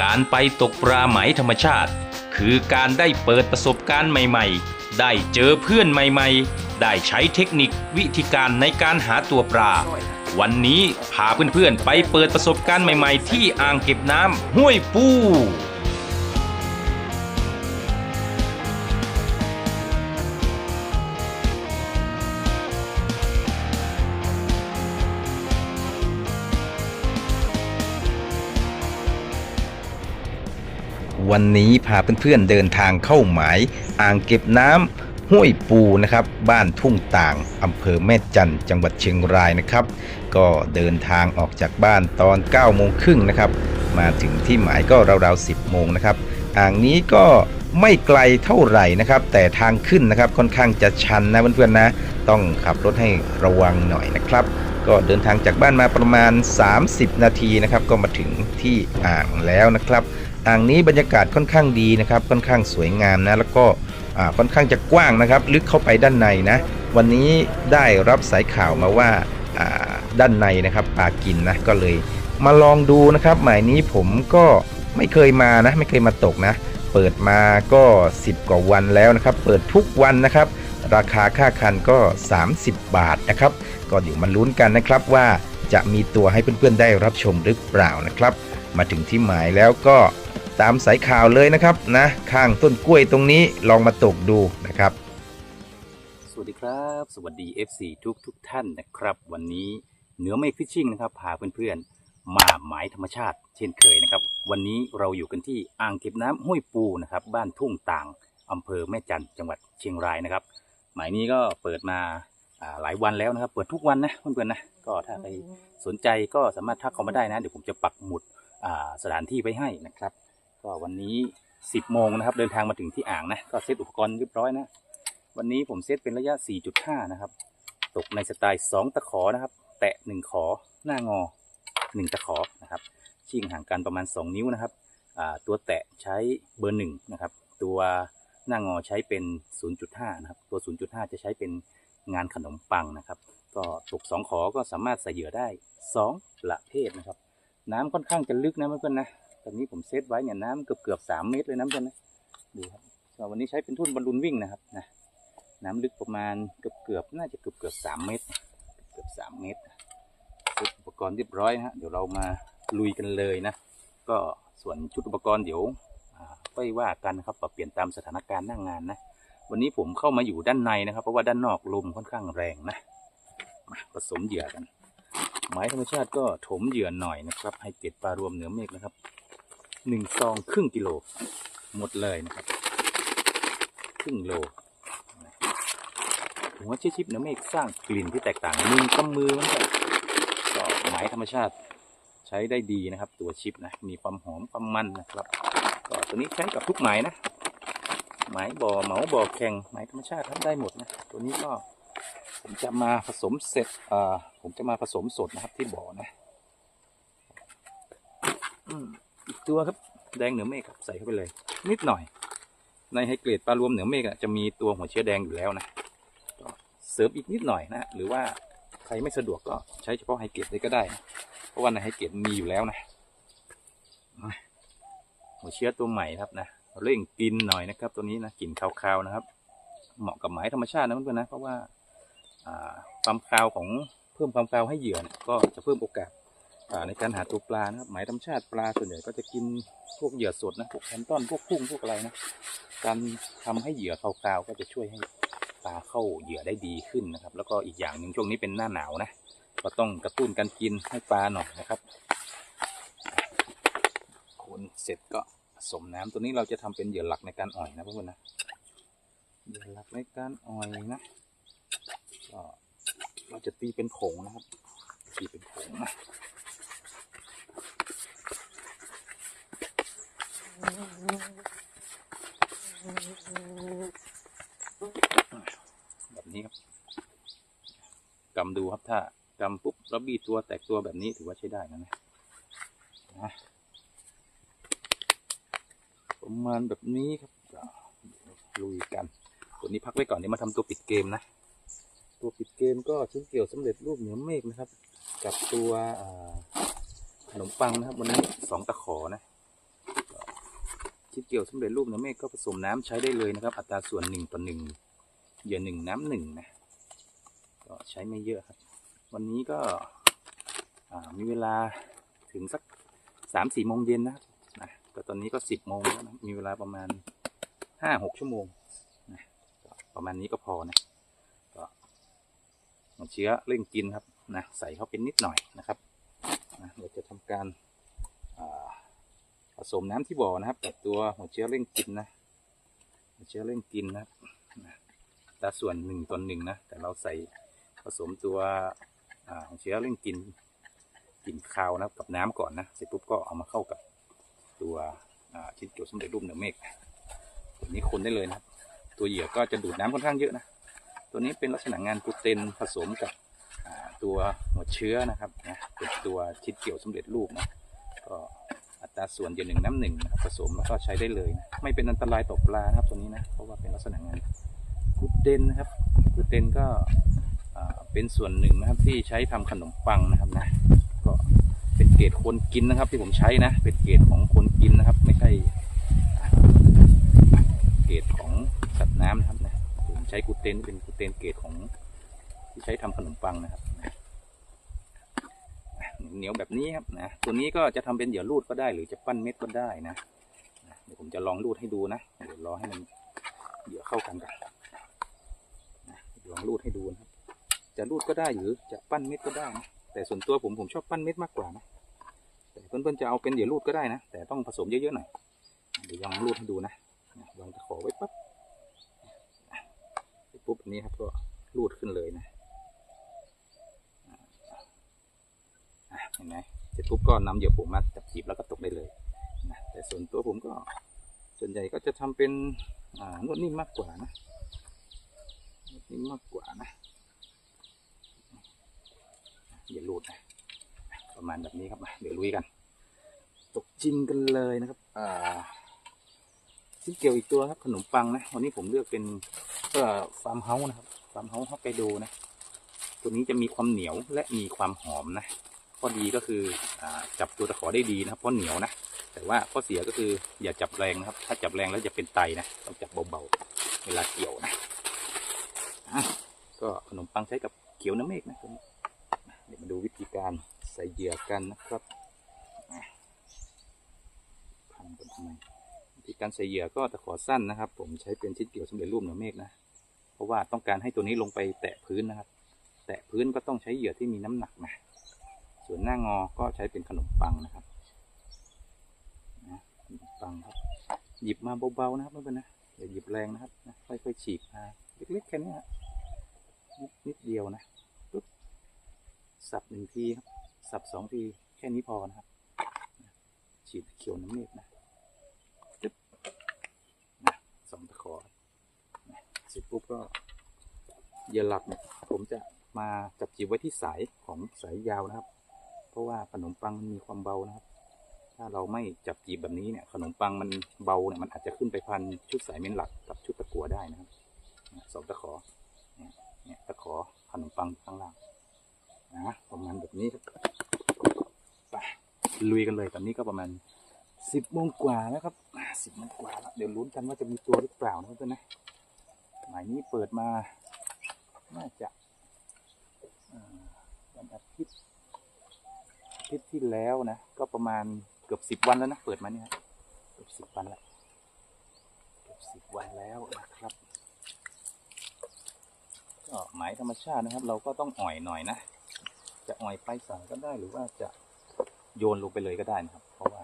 การไปตกปลาไหมธรรมชาติ คือการได้เปิดประสบการณ์ใหม่ๆ ได้เจอเพื่อนใหม่ๆ ได้ใช้เทคนิควิธีการในการหาตัวปลา วันนี้พาเพื่อนๆไปเปิดประสบการณ์ใหม่ๆ ที่อ่างเก็บน้ำห้วยปู วันนี้พาเพื่อนๆเดินทางเข้าหมายอ่างเก็บน้ำห้วยปูนะครับ บ้านทุ่งต่างอำเภอแม่จันจังหวัดเชียงรายนะครับ ก็เดินทางออกจากบ้านตอน9โมงครึ่งนะครับ มาถึงที่หมายก็ราวๆ 10โมงนะครับ อ่างนี้ก็ไม่ไกลเท่าไหร่นะครับ แต่ทางขึ้นนะครับค่อนข้างจะชันนะเพื่อนๆนะ ต้องขับรถให้ระวังหน่อยนะครับก็เดินทางจากบ้านมาประมาณ 30 นาทีนะครับ ก็มาถึงที่อ่างแล้วนะครับ อ่างนี้บรรยากาศค่อนข้างดีนะครับ ค่อนข้างสวยงามนะ แล้วก็ค่อนข้างจะกว้างนะครับ ลึกเข้าไปด้านในนะ วันนี้ได้รับสายข่าวมาว่าอ่าด้านในนะครับปลากินนะก็เลยมาลองดูนะครับ หมายนี้ผมก็ไม่เคยมานะ ไม่เคยมาตกนะ เปิดมาก็ 10 กว่าวันแล้วนะครับ เปิดทุกวันนะครับ ราคาค่าคันก็ 30 บาทนะครับ ก็เดี๋ยวมาลุ้นกันนะครับว่าจะมีตัวให้เพื่อนๆได้รับชมหรือเปล่านะครับ มาถึงที่หมายแล้วก็ ตามสายข่าวเลยนะครับนะข้างต้นกล้วยตรงนี้ลองมาตกดูนะครับ สวัสดีครับ สวัสดี FC ทุกทุกๆท่านนะครับ วันนี้เหนือเมฆฟิชชิ่งนะครับพาเพื่อนๆ มาหมายธรรมชาติ เช่นเคยนะครับ วันนี้เราอยู่กันที่อ่างเก็บน้ำห้วยปูนะครับ บ้านทุ่งต่างอำเภอแม่จันทร์จังหวัดเชียงรายนะครับ หมายนี้ก็เปิดมาอ่าหลายวันแล้วนะครับ เปิดทุกวันนะเพื่อนๆนะก็ถ้าใครสนใจก็สามารถทักเข้ามาได้นะ เดี๋ยวผมจะปักหมุดอ่าสถานที่ไว้ให้นะครับ ก็วันนี้10โมงนะครับ เดินทางมาถึงที่อ่างนะ ก็เซตอุปกรณ์เรียบร้อยนะ วันนี้ผมเซตเป็นระยะ 4.5 นะครับ ตกในสไตล์ 2 ตะขอนะครับ แตะ 1 ขอ หน้างอ 1 ตะขอนะครับ ชิ่งห่างกันประมาณ 2 นิ้วนะครับ ตัวแตะใช้เบอร์1นะครับ ตัวหน้างอใช้เป็น 0.5 นะครับ ตัว 0.5 จะใช้เป็นงานขนมปังนะครับ ก็ตก 2 ขอก็สามารถใส่เหยื่อได้ 2 ประเภทนะครับ น้ำค่อนข้างจะลึกนะเพื่อนๆนะ อนนี้ผมเซตไว้เนี่ยน้ำเกือบเกือบสามเมตรเลยนะเพื่อนนะดูครับวันนี้ใช้เป็นทุ่นบอลลูนวิ่งนะครับนะน้ำลึกประมาณเกือบเกือบน่าจะเกือบเกือบสามเมตร เกือบสามเมตรเซตอุปกรณ์เรียบร้อยนะฮะเดี๋ยวเรามาลุยกันเลยนะ ก็ส่วนชุดอุปกรณ์เดี๋ยวอ่าค่อยว่ากันนะครับปรับเปลี่ยนตามสถานการณ์หน้างงานนะ วันนี้ผมเข้ามาอยู่ด้านในนะครับ เพราะว่าด้านนอกลมค่อนข้างแรงนะมาผสมเหยื่อกันหมายธรรมชาติก็ถมเหยื่อหน่อยนะครับ ให้เกล็ดปลารวมเหนือเมฆนะครับ หนึ่งซองครึ่งกิโล หมดเลยนะครับ ครึ่งโลหัวชิชิปเนื้อเมฆสร้างกลิ่นที่แตกต่างมือกำมือมันก็ก็ไหมธรรมชาติใช้ได้ดีนะครับ ตัวชิปนะ มีความหอมความมันนะครับ ก็ตัวนี้ใช้กับทุกไหมนะไหมบ่อเหมาบ่อแข่งไหมธรรมชาติทำได้หมดนะตัวนี้ก็ผมจะมาผสมเสร็จอ่าผมจะมาผสมสดนะครับที่บ่อนะ อืม ตัวครับแดงเหนือเมฆครับใส่เข้าไปเลย นิดหน่อย ในไฮเกรดปลารวมเหนือเมฆจะมีตัวหัวเชื้อแดงอยู่แล้วนะเสริมอีกนิดหน่อยนะหรือว่าใครไม่สะดวกก็ใช้เฉพาะไฮเกรดเลยก็ได้ เพราะว่าในไฮเกรดมีอยู่แล้วนะหัวเชื้อตัวใหม่ครับนะเร่งกินหน่อยนะครับ ตัวนี้นะกลิ่นคาวๆนะครับ เหมาะกับหมายธรรมชาตินะเพื่อนๆนะเพราะว่าความคาวของเพิ่มความคาวให้เหยื่อก็จะเพิ่มโอกาส ในการหาตัวปลานะครับหมายธรรมชาติปลาส่วนใหญ่ก็จะกินพวกเหยื่อสดนะพวกแพนต้อนพวกกุ้งพวกอะไรนะการทำให้เหยื่อคาวๆก็จะช่วยให้ปลาเข้าเหยื่อได้ดีขึ้นนะครับ แล้วก็อีกอย่างหนึ่งช่วงนี้เป็นหน้าหนาวนะก็ต้องกระตุ้นการกินให้ปลาหน่อยนะครับคนเสร็จก็ผสมน้ำตัวนี้เราจะทำเป็นเหยื่อหลักในการอ่อยนะเพื่อนๆนะเหยื่อหลักในการอ่อยนะก็เราจะตีเป็นผงนะครับตีเป็นผงนะ แบบนี้ครับกำดูครับถ้ากำปุ๊บแล้วบีตัวแตกตัวแบบนี้ถือว่าใช้ได้นะนะนะประมาณแบบนี้ครับลุยกันตัวนี้พักไว้ก่อนเดี๋ยวมาทำตัวปิดเกมนะ ตัวปิดเกมก็ชิ้นเกี่ยวสำเร็จรูปเหนือเมฆนะครับ กับตัวขนมปังนะครับวันนี้สองตะขอนะ ที่เกี่ยวสำเร็จรูปเนื้อเมฆก็ผสมน้ำใช้ได้เลยนะครับ อัตราส่วนหนึ่งต่อหนึ่งเหยื่อหนึ่งน้ำหนึ่งนะก็ใช้ไม่เยอะครับ วันนี้ก็มีเวลาถึงสักสามสี่โมงเย็นนะครับนะแต่ตอนนี้ก็สิบโมงแล้วนะมีเวลาประมาณห้าหกชั่วโมงนะประมาณนี้ก็พอนะก็หัวเชื้อเร่งกินครับนะใส่เข้าเป็นนิดหน่อยนะครับนะเดี๋ยวจะทำการ ผสมน้ำที่บ่อนะครับกับตัวหัวเชื้อเร่งกินนะหัวเชื้อเร่งกินนะครับนะอัตราส่วนหนึ่งต่อหนึ่งนะแต่เราใส่ผสมตัวหัวเชื้อเร่งกินกินคาวนะครับกับน้ำก่อนนะเสร็จปุ๊บก็เอามาเข้ากับตัวชิ้นเกี่ยวสำเร็จรูปเหนือเมฆตัวนี้คนได้เลยนะตัวเหยื่อก็จะดูดน้ำค่อนข้างเยอะนะตัวนี้เป็นลักษณะงานกูเตนผสมกับตัวหัวเชื้อนะครับนะเป็นตัวชิ้นเกี่ยวสำเร็จรูปนะก็ ตราส่วนเดียวหนึ่งน้ำหนึ่งผสมแล้วก็ใช้ได้เลยนะไม่เป็นอันตรายต่อปลานะครับตัวนี้นะเพราะว่าเป็นลักษณะงานกูเตนนะครับกูเตนก็เป็นส่วนหนึ่งนะครับที่ใช้ทำขนมปังนะครับนะก็เป็นเกรดคนกินนะครับ ที่ผมใช้นะเป็นเกรดของคนกินนะครับ ไม่ใช่เกรดของสัตว์น้ำนะครับนะผมใช้กูเตนเป็นกูเตนเกรดของที่ใช้ทำขนมปังนะครับ เหนียวแบบนี้ครับนะตัวนี้ก็จะทำเป็นเหยื่อรูดก็ได้ หรือจะปั้นเม็ดก็ได้นะเดี๋ยวผมจะลองรูดให้ดูนะเดี๋ยวรอให้มันเหยื่อเข้ากันก่อนนะลองรูดให้ดูนะครับจะรูดก็ได้หรือจะปั้นเม็ดก็ได้นะแต่ส่วนตัวผมผมชอบปั้นเม็ดมากกว่านะแต่เพื่อนๆจะเอาเป็นเหยื่อรูดก็ได้นะ แต่ต้องผสมเยอะๆหน่อยเดี๋ยวลองรูดให้ดูนะวางตะขอไว้ปั๊บปุ๊บนี้ครับก็รูดขึ้นเลยนะอะ เห็นไหมเสร็จปุ๊บก็นำเหยื่อผมมาจับจีบแล้วก็ตกได้เลยนะแต่ส่วนตัวผมก็ส่วนใหญ่ก็จะทำเป็นนวดนิ่มมากกว่านะนวดนิ่มมากกว่านะอย่าหลุดนะประมาณแบบนี้ครับมาเดี๋ยวลุยกัน ตกจริงกันเลยนะครับอ่าที่เกี่ยวอีกตัวครับขนมปังนะวันนี้ผมเลือกเป็นเอ่อฟาร์มเฮาส์นะครับฟาร์มเฮาส์ฮอกไกโดนะ ตัวนี้จะมีความเหนียวและมีความหอมนะ ข้อดีก็คืออจับตัวตะขอได้ดีนะครับเพราะเหนียวนะแต่ว่าข้อเสียก็คืออย่าจับแรงนะครับ ถ้าจับแรงแล้วจะเป็นไตนะต้องจับเบาๆเวลาเกี่ยวนะะก็ขนมปังใช้กับเขียวน้ำเมฆนะเดี๋ยวมาดูวิธีการใส่เหยื่อกันนะครับพันกันทำไมวิธีการใส่เหยื่อก็ตะขอสั้นนะครับ ผมใช้เป็นชิ้นเกี่ยวสำเร็จรูปนือเมฆนะเพราะว่าต้องการให้ตัวนี้ลงไปแตะพื้นนะครับ แตะพื้นก็ต้องใช้เหยื่อที่มีน้ำหนักนะ ส่วนหน้างอก็ใช้เป็นขนมปังนะครับนะขนมปังครับ หยิบมาเบาๆนะครับไม่เป็นนะอย่าหยิบแรงนะครับนะค่อยๆฉีกมาเล็กๆแค่นี้ฮะนิดนิดเดียวนะตุ๊บสับหนึ่งทีครับสับสองทีแค่นี้พอนะครับ ฉีดเขียวน้ำเมฆนะจึ๊บนะสองตะขอนะเสร็จปุ๊บก็เหยื่อหลักเนี่ยผมจะมาจับจีบไว้ที่สายของสายยาวนะครับ ราะว่าขนมปังมันมีความเบานะครับ ถ้าเราไม่จับจีบแบบนี้เนี่ย ขนมปังมันเบาเนี่ยมันอาจจะขึ้นไปพันชุดสายเม้นหลักกับชุดตะกัวได้นะครับสองตะขอเนี่ยตะขอขนมปังข้างล่างนะประมาณแบบนี้ครับไปลุยกันเลยตอนนี้ก็ประมาณสิบโมงกว่าแล้วครับสิบโมงกว่าแล้วเดี๋ยวลุ้นกันว่าจะมีตัวหรือเปล่านะเพื่อนนะหมายนี้เปิดมา น่าจะวันอาทิตย์ ทิตย์ที่แล้วนะ ก็ประมาณเกือบสิบวันแล้วนะ เปิดมาเนี่ยเกือบสิบวันแล้วเกือบสิบวันแล้วนะครับ ก็หมายธรรมชาตินะครับ เราก็ต้องอ่อยหน่อยนะ จะอ่อยไปสั่งก็ได้หรือว่าจะโยนลงไปเลยก็ได้นะครับ เพราะว่า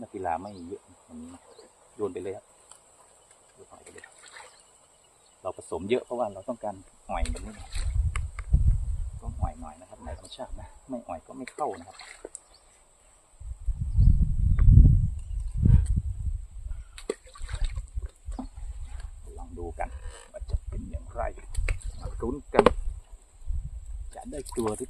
นักกีฬาไม่เยอะอย่างนี้โยนไปเลยครับโยนอ่อยไปเลยเราผสมเยอะเพราะว่าเราต้องการอ่อยแบบนี้นะต้องอ่อยหน่อยนะครับในธรรมชาตินะ ไม่อ่อยก็ไม่เข้านะครับ ลองดูกันว่าจะเป็นอย่างไร มารุ้นกันจะได้ตัวหรื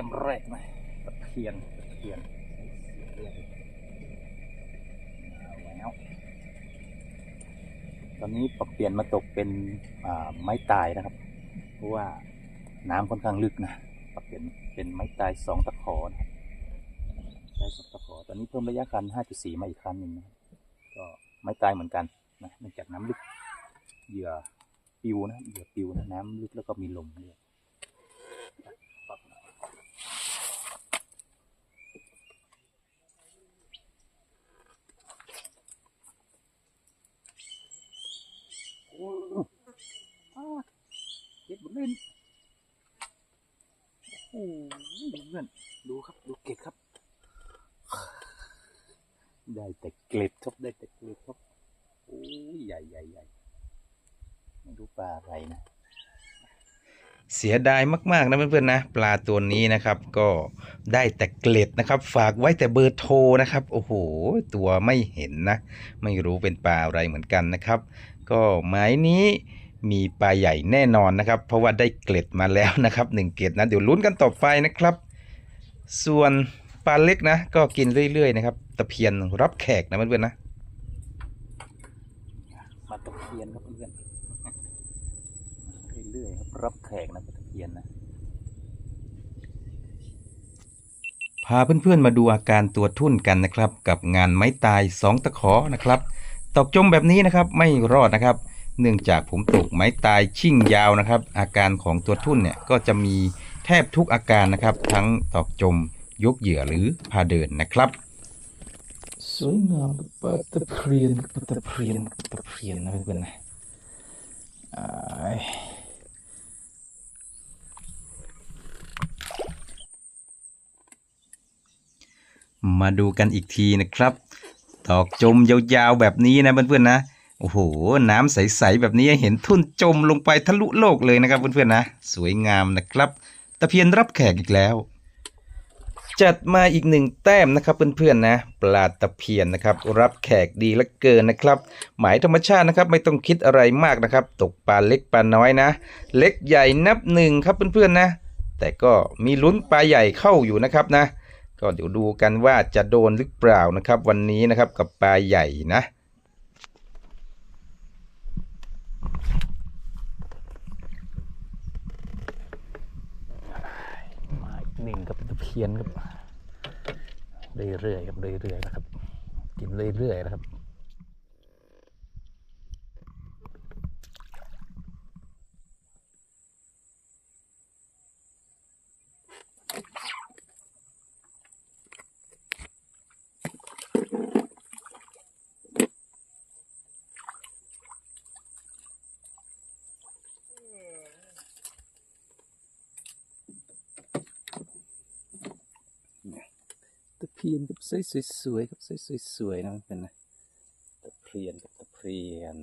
ต้มแรกนะตะเพียนตะเพียนแล้วตอนนี้ปรับเปลี่ยนมาตกเป็นไม้ตายนะครับ เพราะว่าน้ำค่อนข้างลึกนะปรับเปลี่ยนเป็นไม้ตายสองตะขอนะครับได้สองตะขอ ตอนนี้เพิ่มระยะคัน 5.4 มาอีกคันหนึ่งนะก็ไม้ตายเหมือนกันนะเนื่องจากน้ำลึกเหยื่อปิวนะเหยื่อปิวนะน้ำลึกแล้วก็มีลมด้วยปักหน่อยโอ้โหอ้าเก็บบนเล่นโอ้โหเพื่อนดูครับ ดูเกล็ดครับ ได้แต่เกล็ดครับได้แต่เกล็ดครับโอ้ยใหญ่ใหญ่ใหญ่ไม่รู้ปลาอะไรนะเสียดายมาก ๆ นะเพื่อนๆนะปลาตัวนี้นะครับ ก็ได้แต่เกล็ดนะครับ ฝากไว้แต่เบอร์โทรนะครับ โอ้โห ตัวไม่เห็นนะ ไม่รู้เป็นปลาอะไรเหมือนกันนะครับ ก็หมายนี้ มีปลาใหญ่แน่นอนนะครับ เพราะว่าได้เกล็ดมาแล้วนะครับหนึ่งเกล็ดนะเดี๋ยวลุ้นกันต่อไปนะครับ ส่วนปลาเล็กนะ ก็กินเรื่อยๆนะครับตะเพียนรับแขกนะเพื่อนๆนะมาตะเพียนครับเพื่อนๆเรื่อยๆครับรับแขกนะตะเพียนนะพาเพื่อนๆมาดูอาการตัวทุ่นกันนะครับ กับงานไม้ตายสองตะขอนะครับตอกจมแบบนี้นะครับไม่รอดนะครับ เนื่องจากผมตกไม้ตายชิ่งยาวนะครับ อาการของตัวทุ่นเนี่ยก็จะมีแทบทุกอาการนะครับ ทั้งตอกจมยกเหยื่อหรือพาเดินนะครับ สวยงามปลาตะเพียนปลาตะเพียนปลาตะเพียนนะเพื่อนๆนะอ้ายมาดูกันอีกทีนะครับ ตอกจมยาวๆแบบนี้นะเพื่อนๆนะ โอ้โห น้ำใส ๆ แบบนี้เห็นทุ่นจมลงไปทะลุโลกเลยนะครับเพื่อนๆนะ สวยงามนะครับ ตะเพียนรับแขกอีกแล้ว จัดมาอีกหนึ่งแต้มนะครับเพื่อนๆนะ ปลาตะเพียนนะครับ รับแขกดีลือเกินนะครับ หมายธรรมชาตินะครับ ไม่ต้องคิดอะไรมากนะครับ ตกปลาเล็กปลาน้อยนะ เล็กใหญ่นับหนึ่งครับเพื่อนๆนะ แต่ก็มีลุ้นปลาใหญ่เข้าอยู่นะครับนะ ก็เดี๋ยวดูกันว่าจะโดนหรือเปล่านะครับ วันนี้นะครับกับปลาใหญ่นะ มาอีกห นึ่งกับเพียนครับเรื่อยๆครับเรื่อยๆนะครับกินเรื่อยๆนะครับ เพียนกับไส้สวยกับไส้สวยนะมันเป็นนะตะเพียนกับตะเพียน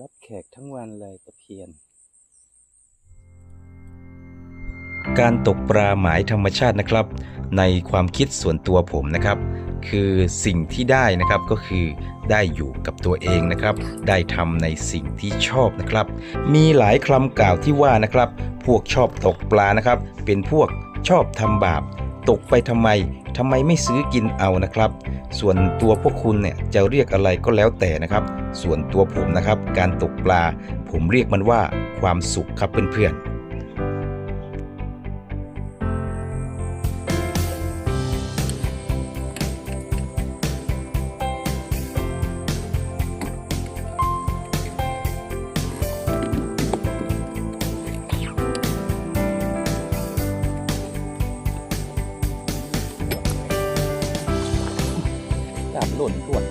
รับแขกทั้งวันเลยตะเพียน การตกปลาหมายธรรมชาตินะครับ ในความคิดส่วนตัวผมนะครับ คือสิ่งที่ได้นะครับก็คือได้อยู่กับตัวเองนะครับ ได้ทำในสิ่งที่ชอบนะครับ มีหลายคำกล่าวที่ว่านะครับ พวกชอบตกปลานะครับ เป็นพวก ชอบทำบาป ตกไปทำไมทำไมไม่ซื้อกินเอานะครับ ส่วนตัวพวกคุณเนี่ยจะเรียกอะไรก็แล้วแต่นะครับ ส่วนตัวผมนะครับ การตกปลา ผมเรียกมันว่าความสุขครับเพื่อนๆ หล่นตรวจ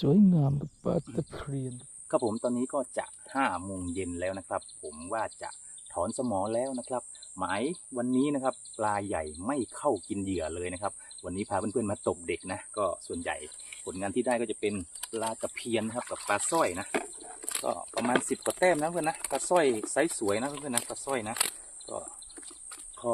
สวยงามปลาตะเพียนครับผมตอนนี้ก็จะห้าโมงเย็นแล้วนะครับ ผมว่าจะถอนสมอแล้วนะครับ หมายวันนี้นะครับ ปลาใหญ่ไม่เข้ากินเหยื่อเลยนะครับ วันนี้พาเพื่อนๆมาตกเด็กนะ ก็ส่วนใหญ่ผลงานที่ได้ก็จะเป็นปลาตะเพียนนะครับกับปลาสร้อยนะ ก็ประมาณสิบกว่าแต้มนะเพื่อนนะปลาสร้อยไซส์สวยนะเพื่อนๆนะปลาสร้อยนะ ก็พอ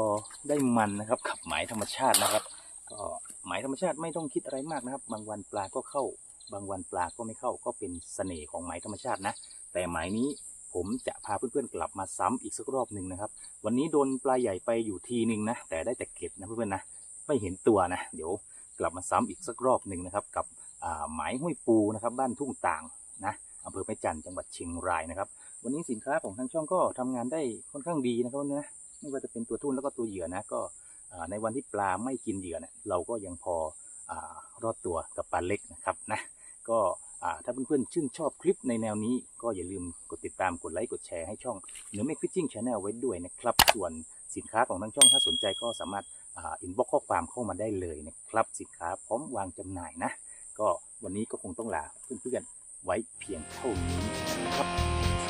ได้มันนะครับขับหมายธรรมชาตินะครับ ก็หมายธรรมชาติไม่ต้องคิดอะไรมากนะครับ บางวันปลาก็เข้า บางวันปลาก็ไม่เข้าก็เป็นเสน่ห์ของหมายธรรมชาตินะ แต่หมายนี้ผมจะพาเพื่อนๆกลับมาซ้ำอีกสักรอบหนึ่งนะครับ วันนี้โดนปลาใหญ่ไปอยู่ทีหนึ่งนะ แต่ได้แต่เก็บนะเพื่อนๆนะ ไม่เห็นตัวนะ เดี๋ยวกลับมาซ้ำอีกสักรอบหนึ่งนะครับ กับหมายห้วยปูนะครับ บ้านทุ่งต่างนะอำเภอแม่จันจังหวัดเชียงรายนะครับ วันนี้สินค้าของทางช่องก็ทำงานได้ค่อนข้างดีนะครับนะไม่ว่าจะเป็นตัวทุ่นแล้วก็ตัวเหยื่อนะก็ในวันที่ปลาไม่กินเหยื่อเนี่ยเราก็ยังพอ รอดตัวกับปลาเล็กนะครับนะก็ถ้าเพื่อนๆชื่นชอบคลิปในแนวนี้ ก็อย่าลืมกดติดตามกดไลค์กดแชร์ให้ช่องเนื้อเมฆฟิชชิ่งชาแนลไว้ด้วยนะครับ ส่วนสินค้าของทั้งช่องถ้าสนใจก็สามารถอินบ็อกข้อความเข้ามาได้เลยนะครับ สินค้าพร้อมวางจำหน่ายนะ ก็วันนี้ก็คงต้องลาเพื่อนๆไว้เพียงเท่านี้นะครับ